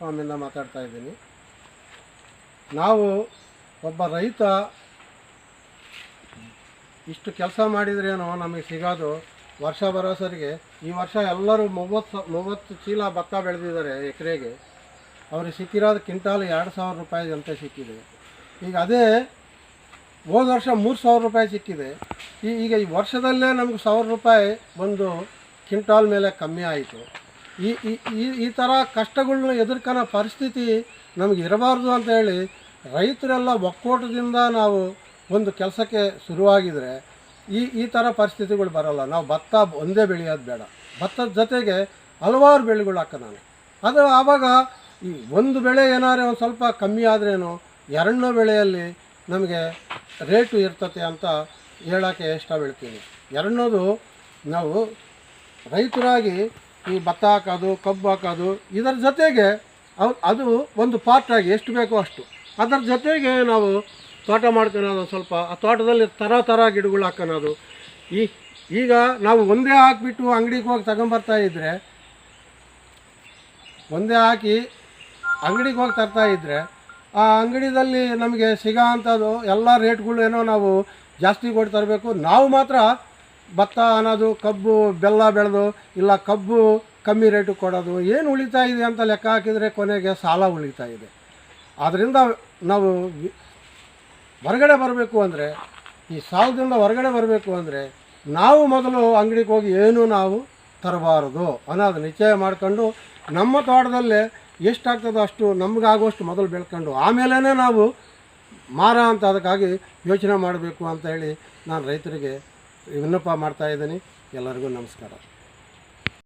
ಫಾರ್ಮಿಂದ ಮಾತಾಡ್ತಾ ಇದ್ದೀನಿ. ನಾವು ಒಬ್ಬ ರೈತ ಇಷ್ಟು ಕೆಲಸ ಮಾಡಿದ್ರೇನೋ ನಮಗೆ ಸಿಗೋದು ವರ್ಷ ಬರೋಸರಿಗೆ ಈ ವರ್ಷ ಎಲ್ಲರೂ ಮೂವತ್ತು ಮೂವತ್ತು ಚೀಲ ಭತ್ತ ಬೆಳೆದಿದ್ದಾರೆ ಎಕರೆಗೆ. ಅವ್ರಿಗೆ ಸಿಕ್ಕಿರೋದು ಕ್ವಿಂಟಾಲ್ ಎರಡು ಸಾವಿರ ರೂಪಾಯಿ ಅಂತ ಸಿಕ್ಕಿದೆ. ಈಗ ಅದೇ ಹೋದ ವರ್ಷ ಮೂರು ಸಾವಿರ ರೂಪಾಯಿ ಸಿಕ್ಕಿದೆ. ಈಗ ಈ ವರ್ಷದಲ್ಲೇ ನಮ್ಗೆ ಸಾವಿರ ರೂಪಾಯಿ ಒಂದು ಕಿಂಟಾಲ್ ಮೇಲೆ ಕಮ್ಮಿ ಆಯಿತು. ಈ ಈ, ಈ- ಥರ ಕಷ್ಟಗಳನ್ನ ಎದುರ್ಕೊಳ್ಳೋ ಪರಿಸ್ಥಿತಿ ನಮಗೆ ಇರಬಾರ್ದು ಅಂತ ಹೇಳಿ ರೈತರೆಲ್ಲ ಒಕ್ಕೂಟದಿಂದ ನಾವು ಒಂದು ಕೆಲಸಕ್ಕೆ ಶುರುವಾಗಿದ್ರೆ ಈ ಈ ಥರ ಪರಿಸ್ಥಿತಿಗಳು ಬರೋಲ್ಲ. ನಾವು ಭತ್ತ ಒಂದೇ ಬೆಳೆಯೋದು ಬೇಡ. ಭತ್ತದ ಜೊತೆಗೆ ಹಲವಾರು ಬೆಳೆಗಳು ನಾನು ಅದು ಆವಾಗ ಈ ಒಂದು ಬೆಳೆ ಏನಾದ್ರೆ ಒಂದು ಸ್ವಲ್ಪ ಕಮ್ಮಿ ಆದ್ರೇನು ಎರಡನೇ ಬೆಳೆಯಲ್ಲಿ ನಮಗೆ ರೇಟು ಇರ್ತತೆ ಅಂತ ಹೇಳೋಕ್ಕೆ ಇಷ್ಟ ಎರಡನೋದು ಎರಡನೇದು ನಾವು ರೈತರಾಗಿ ಈ ಭತ್ತ ಹಾಕೋದು, ಕಬ್ಬು ಹಾಕೋದು, ಇದರ ಜೊತೆಗೆ ಅವು ಅದು ಒಂದು ಪಾರ್ಟ್ ಆಗಿ ಎಷ್ಟು ಬೇಕೋ ಅಷ್ಟು. ಅದರ ಜೊತೆಗೆ ನಾವು ತೋಟ ಮಾಡ್ಕೊಳೋದು ಸ್ವಲ್ಪ, ಆ ತೋಟದಲ್ಲಿ ಥರ ಥರ ಗಿಡಗಳು ಹಾಕೋದು ಈ ಈಗ ನಾವು ಒಂದೇ ಹಾಕಿಬಿಟ್ಟು ಅಂಗಡಿಗೆ ಹೋಗಿ ತಗೊಂಬರ್ತಾ ಇದ್ದರೆ ಒಂದೇ ಹಾಕಿ ಅಂಗಡಿಗೆ ಹೋಗಿ ತರ್ತಾ ಇದ್ದರೆ ಆ ಅಂಗಡಿದಲ್ಲಿ ನಮಗೆ ಸಿಗೋ ಅಂಥದ್ದು ಎಲ್ಲ ರೇಟ್ಗಳು ಏನೋ ನಾವು ಜಾಸ್ತಿ ಕೊಟ್ಟು ತರಬೇಕು. ನಾವು ಮಾತ್ರ ಭತ್ತ ಅನ್ನೋದು, ಕಬ್ಬು, ಬೆಲ್ಲ ಬೆಳೆದು, ಇಲ್ಲ ಕಬ್ಬು ಕಮ್ಮಿ ರೇಟು ಕೊಡೋದು, ಏನು ಉಳಿತಾ ಇದೆ ಅಂತ ಲೆಕ್ಕ ಹಾಕಿದರೆ ಕೊನೆಗೆ ಸಾಲ ಉಳಿತಾ ಇದೆ. ಆದ್ದರಿಂದ ನಾವು ಹೊರಗಡೆ ಬರಬೇಕು ಅಂದರೆ, ಈ ಸಾಲದಿಂದ ಹೊರಗಡೆ ಬರಬೇಕು ಅಂದರೆ, ನಾವು ಮೊದಲು ಅಂಗಡಿಗೆ ಹೋಗಿ ಏನು ನಾವು ತರಬಾರದು ಅನ್ನೋದು ನಿಶ್ಚಯ ಮಾಡ್ಕೊಂಡು, ನಮ್ಮ ತೋಟದಲ್ಲೇ ಎಷ್ಟಾಗ್ತದೋ ಅಷ್ಟು ನಮಗಾಗುವಷ್ಟು ಮೊದಲು ಬೆಳ್ಕೊಂಡು ಆಮೇಲೇ ನಾವು ಮಾರ ಅಂತ ಅದಕ್ಕಾಗಿ ಯೋಚನೆ ಮಾಡಬೇಕು ಅಂತ ಹೇಳಿ ನಾನು ರೈತರಿಗೆ ವಿನ್ನಪ ಮಾಡ್ತಾ ಇದ್ದೀನಿ. ಎಲ್ಲರಿಗೂ ನಮಸ್ಕಾರ.